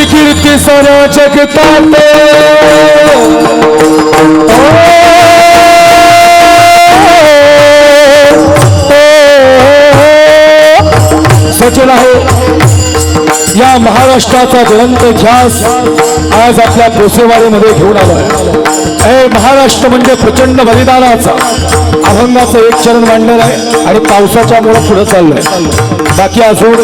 तुझी कीर्ती साऱ्या जगतात सचल आहे. या महाराष्ट्राचा ज्वलंत इतिहास आज आपल्या पोसेवाडीमध्ये घेऊन आला हे महाराष्ट्र म्हणजे प्रचंड बलिदानाचा अभंगाचं एक चरण मांडणार आहे आणि पावसाच्या मुळे पुढे चाललंय. बाकी अजून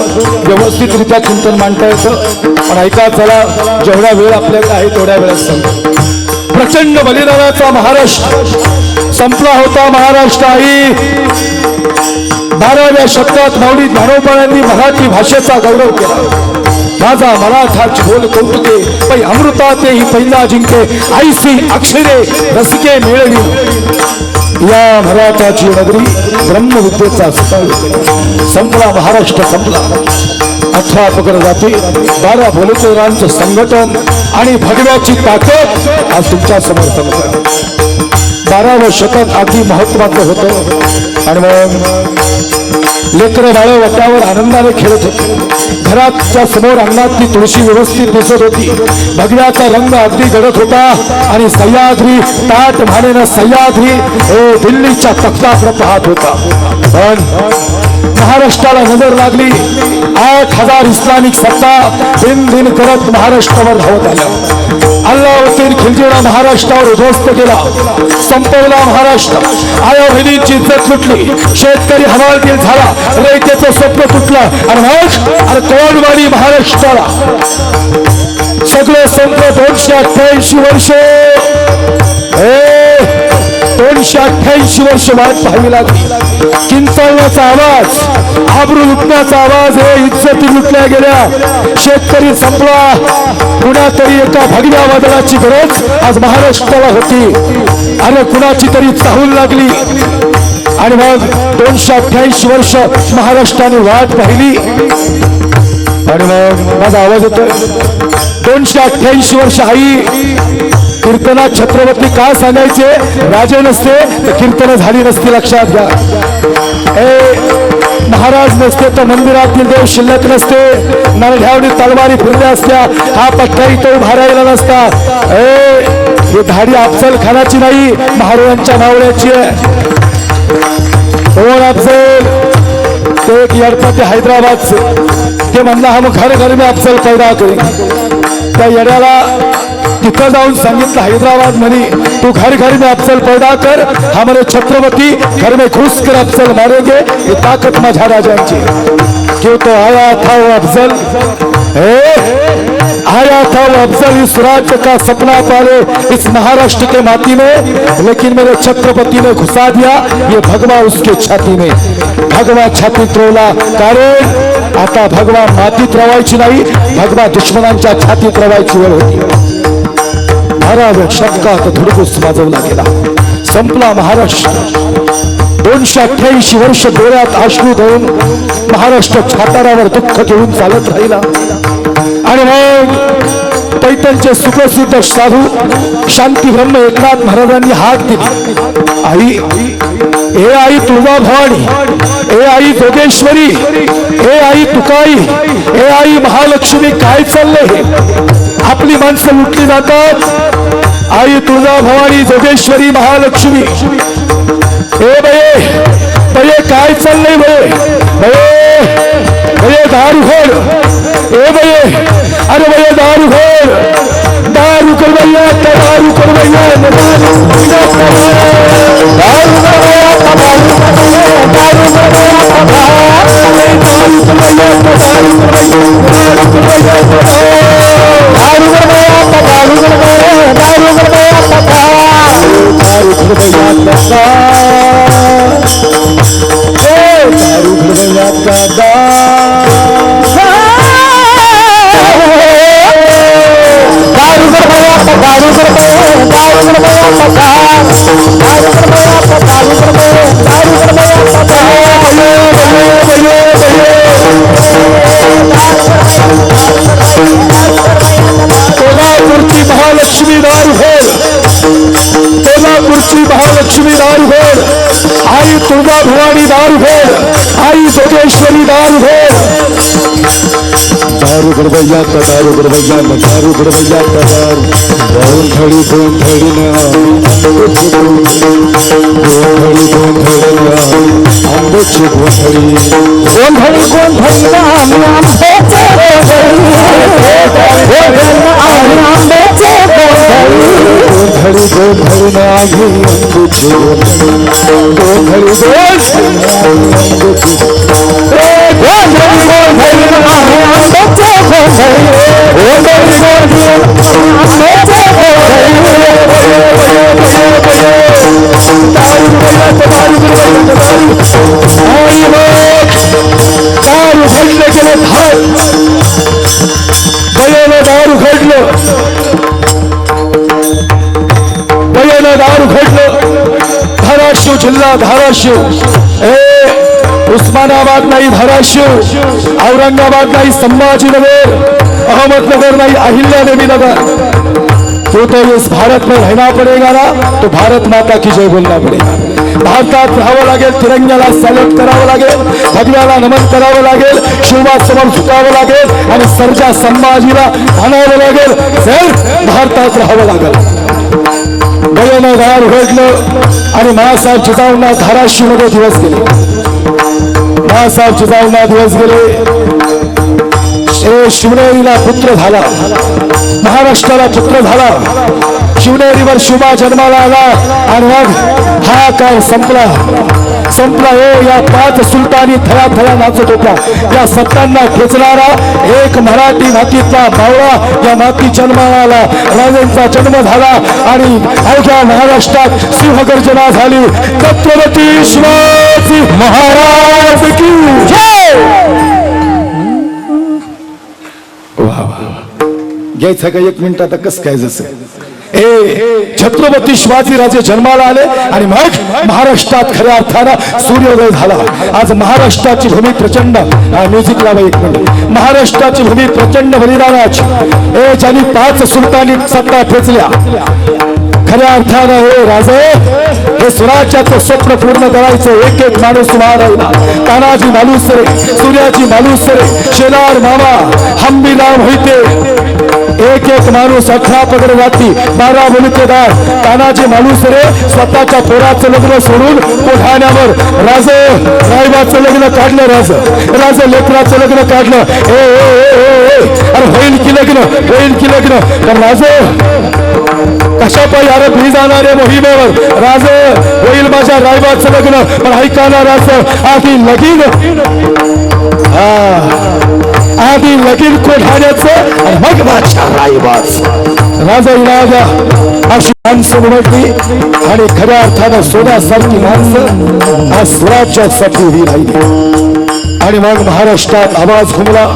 व्यवस्थितरित्या चिंतन मांडता येतं. पण ऐका चला जेवढा वेळ आपल्याकडे आहे तेवढ्या वेळात सांगतो. प्रचंड बलिदानाचा महाराष्ट्र संपला होता महाराष्ट्र आई. बाराव्या शतकात माऊली ज्ञानोबाळांनी मराठी भाषेचा गौरव केला. माझा मराठाची बोल कौतुके पै अमृता ते ही पहिला जिंके ऐसी अक्षरे रसिके मिळवी. या मराठाची नगरी ब्रह्मविद्येचा संपला महाराष्ट्र संपला. अठरा पकड जाते बारा भोलेकरांचं संघटन आणि भगव्याची ताकद आज तुमच्या समर्थन बारावं शतक अगदी महत्वाचं होतं. आणि मग लेकरं बाळं वटावर आनंदाने खेळत होते. घराच्या समोर अंगणात ती तुळशी व्यवस्थित दिसत होती. भगव्याचा रंग अगदी गडत होता आणि सह्याद्री ताट भाडेनं सह्याद्री हे दिल्लीच्या तख्ताकडे पाहत होता. पण महाराष्ट्राला नजर लागली. आठ हजार इस्लामिक सत्ता दिन दिन करत महाराष्ट्रावर धावत आल्या. अल्लावतीन खिलजीला महाराष्ट्रावर उद्ध्वस्त केला. संपवला महाराष्ट्र. आया बहिणींची इज्जत तुटली शेतकरी हवालदिल झाला. रयतेचं स्वप्न तुटलं. आणि मग अरे कोणवाडी महाराष्ट्राला. सगळं संपलं दोनशे अठ्ठ्याऐंशी वर्षे. दोनशे अठ्ठ्याऐंशी वर्ष वाट पाहावी लागली. किंचाळण्याचा आवाज आबरू लुटण्याचा आवाज हे इज्जती लुटल्या गेल्या. शेतकरी संपला. कुणातरी एका भगव्या वादळाची गरज आज महाराष्ट्राला होती. अरे कुणाची तरी चाहूल लागली. आणि मग दोनशे अठ्ठ्याऐंशी वर्ष महाराष्ट्राने वाट पाहिली. आणि मग माझा आवाज येतोय. दोनशे अठ्ठ्याऐंशी वर्ष आई कीर्तना छत्रपती का सांगायचे? राजे नसते तर कीर्तन झाली नसती लक्षात घ्या. ए महाराज नसते तर मंदिरातील देव शिल्लक नसते. नरढ्यावडी तलवारी फिरल्या असत्या हा पट्टा इथं उभारायला नसता. ए ही धाडी अफजल खानाची नाही महाराजांच्या मावळ्याची आहे. कोण अफजल? ते एक येडपती हैदराबादचे. ते म्हणला हम घर घर मी अफजल पैदा करी त्या येड्याला तिथं जाऊन सांगितलं हैदराबाद मध्ये तू घर घर में अफजल पैदा कर, हमारे छत्रपती घर में घुस कर अफजल मारेंगे, ये ताकत माझ्या राजांची। क्यों तो आया था वो अफजल? आया था वो अफजल इस राज्य का सपना पाले, इस महाराष्ट्र के माटी में, लेकिन मेरे छत्रपति ने घुसा दिया, ये भगवा उसके छाती में। भगवा छाती त्रोला कारण आता भगवा मातीत रवायची नाही भगवा दुश्मनांच्या छातीत रवायची वेळ होती। बाराव्या शतकात धुडकूस वाजवला गेला. संपला महाराष्ट्र. दोनशे अठ्ठ्याऐंशी वर्ष डोळ्यात आश्रू धरून महाराष्ट्र छातारावर दुःख घेऊन चालत राहिला. आणि मग पैठणचे सुप्रसिद्ध साधू शांती ब्रह्म एकनाथ महाराजांनी हात दिली. आई हे आई तुळजा भवानी हे आई जोगेश्वरी हे आई तुकाई हे आई महालक्ष्मी काय चाललंय आपली माणसं लुटली जातात. आई तुळजा भवानी जोगेश्वरी महालक्ष्मी. हे बये बये काय चाललंय बये? बये बये दारू खोड हे बये अरे बये दारू खोड दारू करवैया आता दारू करवैया दारू दारू कर भैया आता दारू कर भैया दारू कर भैया आता दारू कर भैया महालक्ष्मी दारू कर भैया दारू कर भैया आता दारू कर भैया आता दारू कर भैया दारू कर भैया आता दारू कर भैया आता ए दारू। कर भैया आता दारू कर भैया आता दारू कर भैया दारू कर भैया आता दारू कर भैया आता दारू कर भैया दारू कर भैया आता भैया भैया कोल्हापूरची महालक्ष्मी दारू होल कोल्हापूरची महालक्ष्मी दारू होल आई तुळजा भवानी दारू होल आई जोगेश्वरी दारू होल दारू गडबैया दारू गडबैया दारू गडबैया दारू धाराशिव जिल्हा धाराशिव. ए उस्मानाबाद नाही धाराशिव औरंगाबाद नाही संभाजीनगर अहमदनगर नाही अहिल्यादेवी नगर तो तो इस भारत में रहना पड़ेगा ना तो भारत माता की जय बोलना पड़ेगा. भारतात राहावं लागेल तिरंग्याला सॅल्यूट करावं लागेल भगव्याला नमन करावं लागेल शिवबासमोर झुकावं लागेल आणि सर्जा संभाजीला म्हणावं लागेल. सर भारतात राहावं लागेल. बयानं गार घडलं आणि महासाहेब जिजाऊंना धाराशिवमध्ये दिवस गेले. महासाहेब जिजाऊंना दिवस गेले. शिवनेरीला पुत्र झाला. महाराष्ट्राला पुत्र झाला. शिवनेरीवर शिवा जन्माला आला. आणि मग हा काळ संपला. संपला हो या पाच सुलतानी थया थया नाचत होत्या. या सत्तांना खेचणारा एक मराठी मातीतला भावळा या माती जन्माला आला. राजेंचा जन्म झाला आणि अवघ्या महाराष्ट्रात सिंहगर्जना झाली. छत्रपती शिवाजी महाराज की जय! वा वा घ्यायचं का एक मिनिट? आता कस काय जसं? ए छत्रपती शिवाजीराजे जन्माला आले आणि मग महाराष्ट्रात खऱ्या अर्थानं सूर्योदय झाला. आज महाराष्ट्राची भूमी प्रचंड. म्युझिक लावा एक मिनिट. महाराष्ट्राची भूमी प्रचंड बलिदानाची. ए ज्यांनी पाच सुलतानी सत्ता ठेचल्या खऱ्या अर्थानं हे राजे हे स्वराज्याचं स्वप्न पूर्ण करायचं एक एक माणूस उभा राहिला तानाजी मालुसरे सूर्याजी मालुसरे शेलार मामा हंबीराम होते एक एक माणूस अठरा पगड जाती बारा मुलकेदार. तानाजी मालुसरे स्वतःच्या पोराचं लग्न सोडून कोठाण्यावर. राज साहेबाचं लग्न काढलं राज. राज लेकराचं लग्न काढलं. ए ए, ए, ए, अरे होईल की लग्न? होईल की लग्न? पण राजे कशा पायी अरे मी जाणारे मोहिमेवर? राज होईल माझ्या रायबाचं लग्न पण ऐका ना राज आधी लगीन. आधी लगीन कोठाण्याचं मग माझ्या रायबाच. राजा इलाजा अशी माणसं निवडली आणि खऱ्या अर्थानं सोन्यासारखी माणसं आज स्वराज्यासाठी उभी राहिली. आणि मग महाराष्ट्रात आवाज घुमला.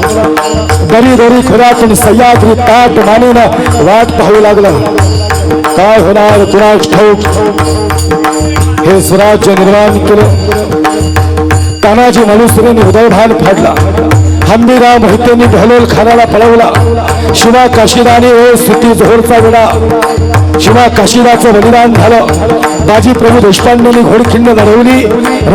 दरी दरी खोऱ्यातून सह्याद्री ताट मानेनं वाट पाहू लागला. काय होणार कुणाच ठाऊक हे स्वराज्य निर्माण केलं. तानाजी मनुसरेने उदयभान फाडला. हंबीराम मोहितेंनी बहलोल खानाला पळवला. शिवा काशीदाने ओ सुटी जोहरचा विडा शिवा काशीदाचं बलिदान झालं. बाजी प्रभू देशपांडेंनी घोडखिंड लढवली.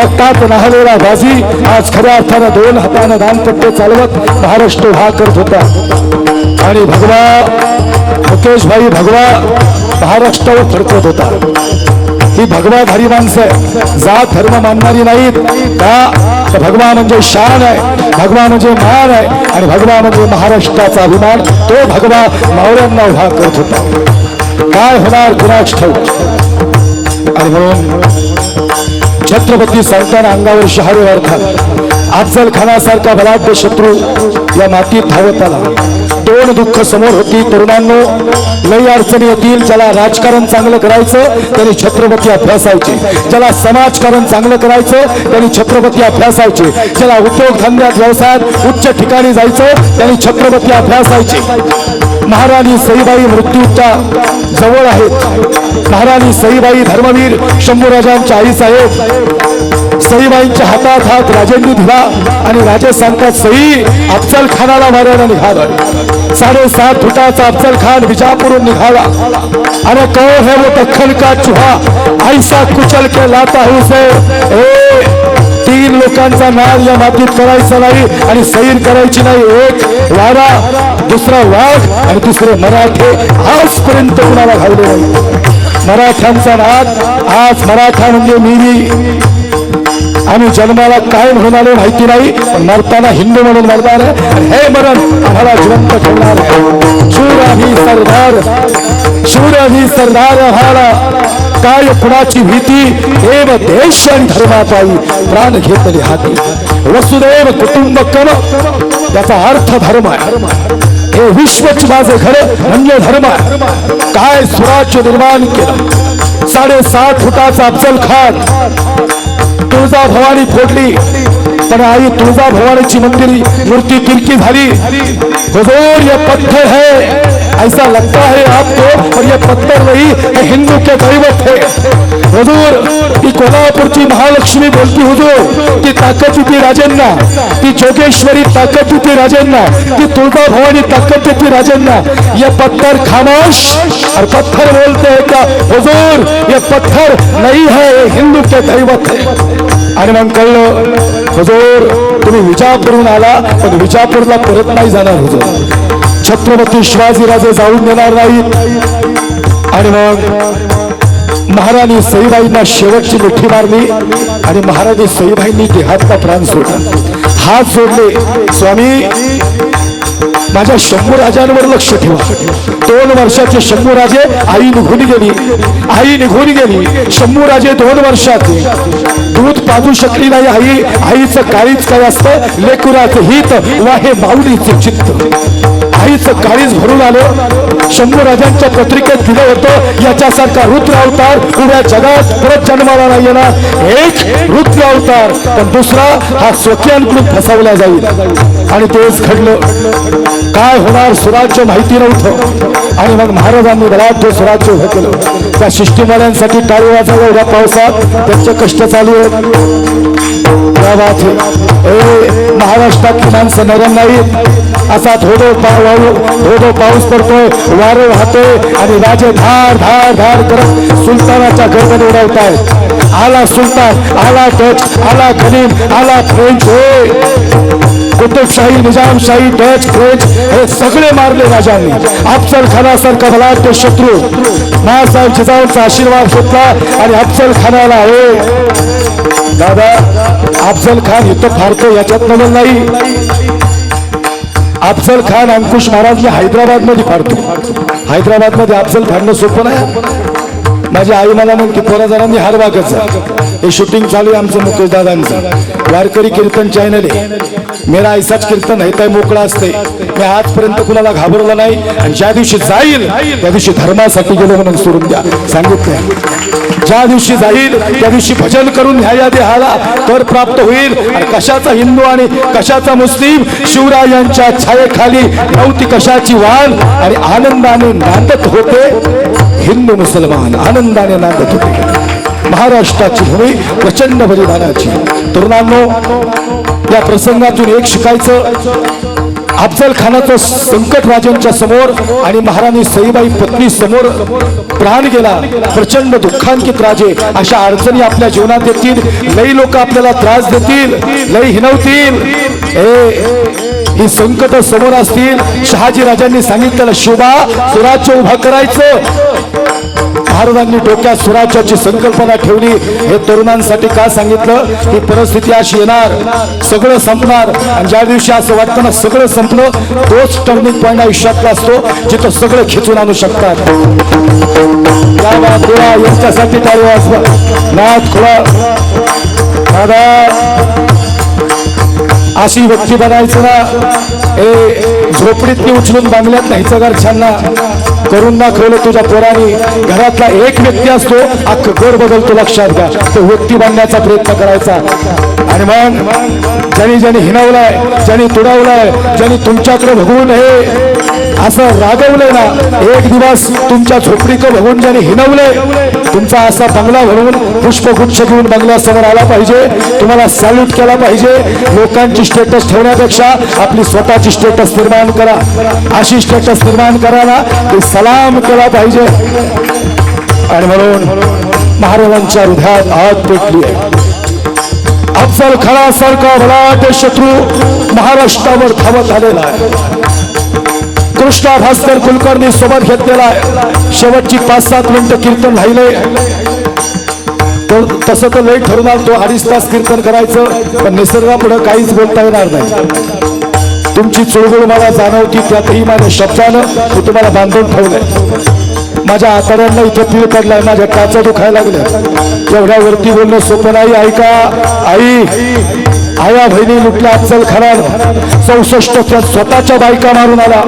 रक्तात नाहलेला बाजी आज खऱ्या अर्थानं दोन हातानं दानपट्टे चालवत महाराष्ट्र उभा करत होता. आणि भगवा मुकेशभाई भगवा महाराष्ट्रावर फडकत होता ही भगवाधारी माणसं आहे जात धर्म मानणारी नाहीत. का? तर भगवा म्हणजे शान आहे. भगवा म्हणजे मान आहे. आणि भगवा म्हणजे महाराष्ट्राचा अभिमान. तो भगवा मावळ्यांना उभा करत होता. काय होणार कुणाच ठाऊक? आणि म्हणून छत्रपती सांगताना अंगावर शहारे वारतात अफजल खानासारखा बलाढ्य शत्रू या मातीत धावत आला. दोन दुःख समोर होती. तरुणांनो लई अडचणी येतील. ज्याला राजकारण चांगलं करायचं त्यांनी छत्रपती अभ्यासायचे. ज्याला समाजकारण चांगलं करायचं त्यांनी छत्रपती अभ्यासायचे. ज्याला उद्योगधंद्यात व्यवसायात उच्च ठिकाणी जायचं त्यांनी छत्रपती अभ्यासायचे. महाराणी सईबाई मृत्यूच्या जवळ आहेत. महाराणी सईबाई धर्मवीर शंभूराजांच्या आई आहेत सईबाईंच्या हातात हात राजेंनी दिला आणि राजे सांगतात सई अफजल खानाला मारायला निघाला. साडेसात फुटाचा अफजल खान विजापूरून निघाला. आणि कौन है वो दखन का चुहा? ऐसा कुचल के लाता हुसे ए तीन लोकांचा नाद या मातीत करायचा नाही आणि सईन करायची नाही. एक वारा दुसरा वाघ आणि दुसरे मराठे. आजपर्यंत कुणाला घालले नाही. मराठ्यांचा नाद आज मराठा म्हणजे मी आम्ही जन्माला काय म्हणून माहिती नाही पण मरताना हिंदू म्हणून मरणार आहे. हे मरण आम्हाला जिवंत ठेवणार आहे. शूर आम्ही सरदार शूर आम्ही सरदार आम्हाला. काय कुणाची भीती? देव देश आणि धर्मापायी प्राण घेतले हाती. वसुदेव कुटुंबकम त्याचा अर्थ धर्म आहे. हे विश्वच माझे खरं म्हणजे धर्म आहे. काय स्वराज्य निर्माण केलं? साडेसात फुटाचा अफजल खान तुळजा भवानी फोडली. पण आई तुळजा भवानीची मंदिरी मूर्ति तिरकी झाली. हुजूर ये पत्थर है. ऐसा लगता है आपको पर ये पत्थर नहीं ये हिंदू के दैवत है. हुजूर ती कोल्हापूरची महालक्ष्मी बोलती हुजूर ती ताकद होती राजांना ती जोगेश्वरी ताकद होती राजांना ती तुळजा भवानी ताकद होती राजांना ये पत्थर खामोश और पत्थर बोलते हैं का? हुजूर ये पत्थर नहीं है ये हिंदू के दैवत है. आणि मग कळलं हुजूर तुम्ही विजापूरहून आला पण विजापूरला परत नाही जाणार हुजूर. छत्रपती शिवाजीराजे जाऊन देणार नाहीत आणि मग महाराणी सईबाईंना शेवटची मिठी मारली आणि महाराणी सईबाईंनी देहातला प्राण सोडला. हात जोडले स्वामी माझ्या शंभू राजांवर लक्ष ठेवा. दोन वर्षाचे शंभू राजे आई निघून गेली. आई निघून गेली. शंभू राजे दोन वर्षाचे दूध पाजू शकली नाही आई. आईचं काळीच काय असतं? लेकुराचं हित वा हे माऊलीचं चित्त. आईचं काळीच भरून आलं. शंभू राजांच्या पत्रिकेत दिलं होतं याच्यासारखा रुद्र अवतार पुऱ्या जगात परत जन्माला नाही येणार. एक रुद्र अवतार पण दुसरा हा स्वकीयांकडून फसवला जाईल. आणि तेच घडलं. काय होणार सुराज्य माहिती नव्हतं. आणि मग महाराजांनी बलाढ्य स्वराज्य उभं केलं. त्या शिष्टीमाल्यांसाठी टाळी वाजायला एवढ्या पावसात. त्यांचे कष्ट चालू आहेत. क्या ए महाराष्ट्रातली माणसं नरम नाहीत. असा थोडो पाऊ थोडो पाऊस पडतोय वारे वाहतोय आणि राजे धार धार धार करत सुलतानाच्या गर्दन उडवताय आला सुलतान आला डच आला खनीम आला फ्रेंच होय कुतुबशाही निजामशाही डच फ्रेंच हे सगळे मारले राजांनी. अफजल खानासारखा बलाढ्य शत्रू. बाळासाहेब जिजाऊंचा आशीर्वाद घेतला आणि अफजल खानाला हे दादा अफजल खान इथं फारतो याच्यात नवल नाही. अफजल खान अंकुश महाराज हैदराबादमध्ये फाडतो. हैदराबादमध्ये अफजल फाडणं सोपं नाही. माझी आई मला म्हणते पोरा जणांनी हारवागच हे शूटिंग चालू आहे आमचं मुकेश दादांचं. वारकरी कीर्तन चॅनल आहे. मेरा ऐसाच कीर्तन आहे काय मोकळा असते मी आजपर्यंत कुणाला घाबरलं नाही आणि ज्या दिवशी जाईल त्या दिवशी धर्मासाठी गेलो म्हणून सोडून द्या. सांगितलं ज्या दिवशी जाईल त्या दिवशी भजन करून न्याया देहाला. कर प्राप्त होईल. आणि कशाचा हिंदू आणि कशाचा मुस्लिम? शिवरायांच्या छायेखाली नव्हती कशाची वाण आणि आनंदाने नांदत होते हिंदू मुसलमान. आनंदाने नांदत होते. महाराष्ट्राची भूमी प्रचंड बलिदानाची. तरुणांनो या प्रसंगातून एक शिकायचं. अफजल खानाचं संकट राजांच्या समोर आणि महाराणी सईबाई पत्नी समोर प्राण गेला. प्रचंड दुःखांकित राजे अशा अडचणी आपल्या जीवनात येतील. लई लोक आपल्याला त्रास देतील. लई हिनवतील ए ही संकट समोर असतील. शहाजी राजांनी सांगितलेलं शोभा स्वराज्य उभा करायचं. महाराजांनी डोक्यात स्वराज्याची संकल्पना ठेवली. हे तरुणांसाठी का सांगितलं? ही परिस्थिती अशी येणार. सगळं संपणार. आणि ज्या दिवशी असं वाटतं ना सगळं संपलं तोच टर्निंग पॉईंट आयुष्यातला असतो जिथं सगळं खिचून आणू शकतात. देवा यांच्यासाठी टाळी वाजवा नाथ खुळा दादा अशी व्यक्ती बनायचं ना ए झोपडीतली उचलून बांधल्यात न्यायचं घरच्यांना करून दाखवलं तुझ्या पोराने. घरातला एक व्यक्ती असतो अख्खं घर बदलतो लक्षात घ्या. तो व्यक्ती बांधण्याचा प्रयत्न करायचा. आणि मग ज्यांनी ज्यांनी हिनवलाय ज्यांनी तुडवलाय ज्यांनी तुमच्याकडे भगवून हे असं रागवलंय ना एक दिवस तुमच्या झोपडीचं बघून ज्याने हिनवलंय तुमचा असा बंगला भरून पुष्पगुच्छ घेऊन बंगल्यासमोर आला पाहिजे तुम्हाला सॅल्यूट केला पाहिजे. लोकांची स्टेटस ठेवण्यापेक्षा आपली स्वतःची स्टेटस निर्माण करा. अशी स्टेटस निर्माण करा ना सलाम केला पाहिजे. आणि म्हणून महाराजांच्या हृदयात आत पेटली आहे. अफजल खानासारखा बलाढ्य शत्रू महाराष्ट्रावर धावत आलेला आहे. कृष्णा भास्कर कुलकर्णी सोबत घेतलेला आहे. शेवटची पाच सात मिनिटं कीर्तन राहिले तर तसं तर लई ठरवणार तो अडीच तास कीर्तन करायचं पण निसर्गापुढे काहीच बोलता येणार नाही. तुमची चुळबुळ मला जाणवती त्यातही माझ्या शब्दानं मी तुम्हाला बांधून ठेवलंय. माझ्या आतड्यांना इथे पीळ पडलाय माझ्या टाचा दुखायला लागल्या. एवढ्या वरती बोलणं सोपं नाही ऐका. आई आया बहिणी लुटल्या अफजल खानानं. चौसष्ट त्या स्वतःच्या बायका मारून आला.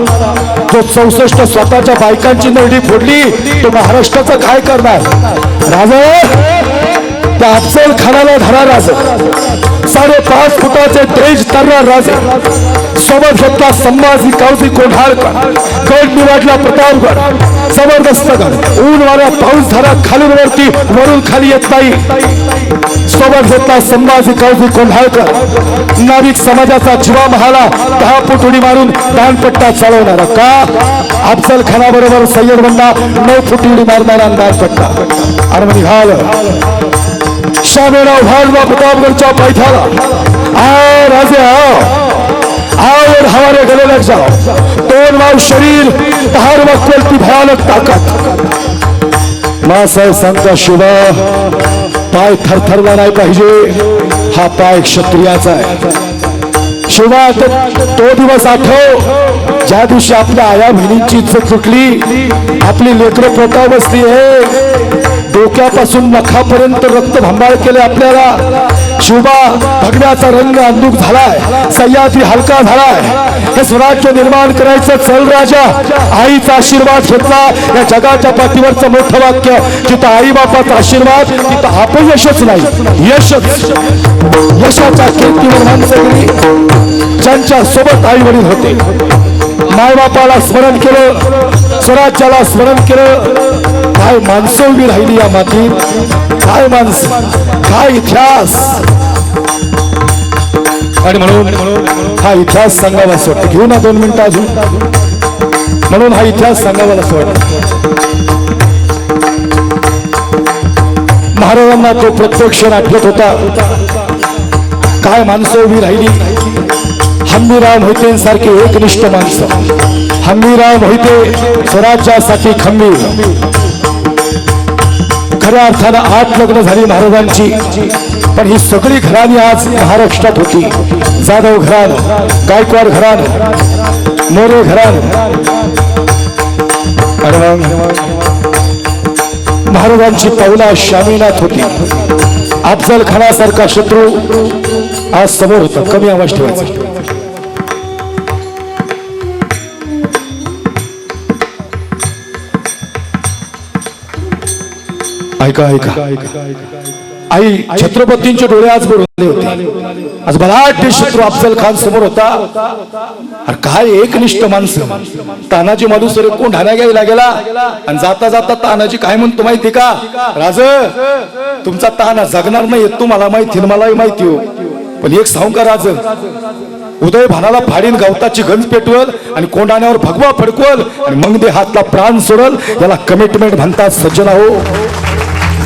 तो चौसष्ट स्वतःच्या बायकांची नरडी फोडली तो महाराष्ट्राचं काय करणार? राजा त्या अफजल खानाला धरा राज. साडेपाच फुटाचे तेज तर्रा राजे. सोबत घेतला संभाजी कावजी कोढाळकर गड निवाडला प्रतापगड. जबरदस्त गड. ऊन वाऱ्या पाऊस धरा खालून वरती वरून खाली येत नाही. सोबत घेतला संभाजी कावजी कोल्हाळकर. नाविक समाजाचा जीवा महाला दहा फूट उडी मारून दानपट्टा चालवणारा का? अफजल खानाबरोबर सय्यद बंदा नऊ फूट उडी मारणारा दानपट्टा. आणि मग निघालं शामेराव भाजबा प्रतापगडच्या पैठ्याला आ राजे आओ आओ और हमारे गले लग जाओ दोन वाव शरीर हर वक्त ती भयानक ताकद. मासाहेब सांगता शिवा पाय थरथरला नाही पाहिजे. हा पाय क्षत्रियाचा आहे. शिवाय तो दिवस आठव. ज्या दिवशी आपल्या आया बहिणींची इज्जत सुटली आपली लेकरं पोटा बसली आहे डोक्यापासून नखापर्यंत रक्त भांबाळ केले आपल्याला. शिवबा भगव्याचा रंग अंदूक झालाय. सह्याद्री हलका झालाय. हे स्वराज्य निर्माण करायचं चल राजा. आईचा आशीर्वाद घेतला. या जगाच्या पाठीवरचं मोठं वाक्य जिथं आई बापाचा आशीर्वाद तिथं यशच नाही. यशच. यशाच्या कीर्तीवर माणसं गेली. ज्यांच्या सोबत आई वडील होते. मायबापाला स्मरण केलं. स्वराज्याला स्मरण केलं. काय माणसं उभी राहिली या मातीत? काय माणसं? काय इतिहास? आणि म्हणून हा इतिहास सांगावा असं वाटतं. घेऊ ना दोन मिनिटं अजून. म्हणून हा इतिहास सांगावा असं वाटतं. महाराजांना तो प्रत्यक्ष आठवत होता. काय माणसं उभी राहिली? हंबीराव मोहिते सारखे एकनिष्ठ माणसं. हंबीराव मोहिते स्वराज्यासाठी खंबीर. खऱ्या अर्थानं आठ लग्न झाली महाराजांची. पण ही सगळी घराणी आज महाराष्ट्रात होती. जाधव घरान गायकवाड घरान मोरे घरान महाराजांची पावला शामीनाथ होती. अफजल खानासारखा शत्रू आज समोर होता. कमी आवाज ठेवायचा. ऐका ऐका. आई छत्रपतींचे डोळे आज बुडवले होते. आज बलाढ्य शत्रू अफजल खान समोर होता. अरे काय एकनिष्ठ माणसं. तानाजी मालुसरे कोण ढाण्या घ्यायला गेला आणि जाता जाता तानाजी काय म्हणतो माहिती का? राज तुमचा ताना जगणार नाही तुम्हाला माहिती मलाही माहिती हो. पण एक सांगू का राज? उदय भानाला फाडीन गवताची गंज पेटवल आणि कोंडाण्यावर भगवा फडकवल आणि मग दे हातला प्राण सोडल. याला कमिटमेंट म्हणतात सज्जना हो.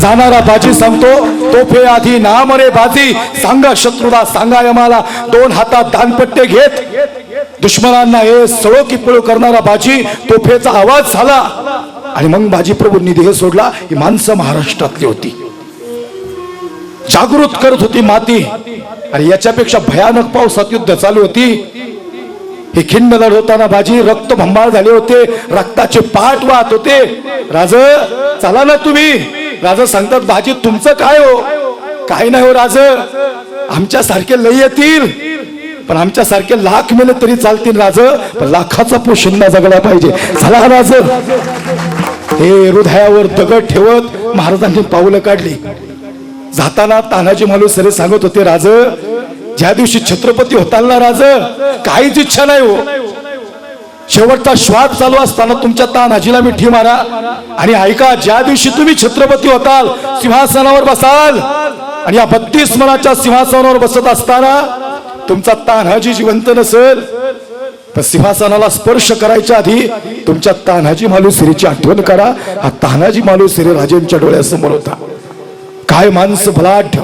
जाणारा बाजी सांगतो तोफे आधी नाम रे बाजी. सांगा शत्रूला सांगा यमाला. दोन हातात दानपट्टे घेत. दुश्मनांना हे सळो की पळो करणारा बाजी तोफेचा आवाज झाला. आणि मग बाजी प्रभूंनी देह सोडला. ही माणसं महाराष्ट्रातली होती. जागृत करत होती माती. आणि याच्यापेक्षा भयानक पावसात युद्ध चालू होती. हे खिंड लढ होताना बाजी रक्त भंबाळ झाले होते. रक्ताचे पाठ वाहत होते. राज चला ना तुम्ही. राजा सांगतात बाजी तुमचं काय हो? काय नाही हो राज. आमच्या सारखे लय येतील. पण आमच्या सारखे लाख मेले तरी चालतील राज. पण लाखाचा पोशिंदा जगला पाहिजे. चला राज. हे हृदयावर दगड ठेवत महाराजांनी पावलं काढली. जाताना तानाजी मालुसरे सांगत होते राज ज्या दिवशी छत्रपती होताल ना राज काहीच इच्छा नाही हो. शेवटचा श्वास चालू असताना तुमच्या तानाजीला मिठी मारा. आणि ऐका ज्या दिवशी तुम्ही छत्रपती होताल सिंहासनावर बसाल. आणि या बत्तीस मनाच्या सिंहासनावर बसत असताना तुमचा तान्हाजी जिवंत नसेल पण सिंहासनाला स्पर्श करायच्या आधी तुमच्या तान्हाजी मालुसरीची आठवण करा. हा तानाजी मालुसरी राजेंच्या डोळ्यासमोर होता. काय माणसं भलाढ्य.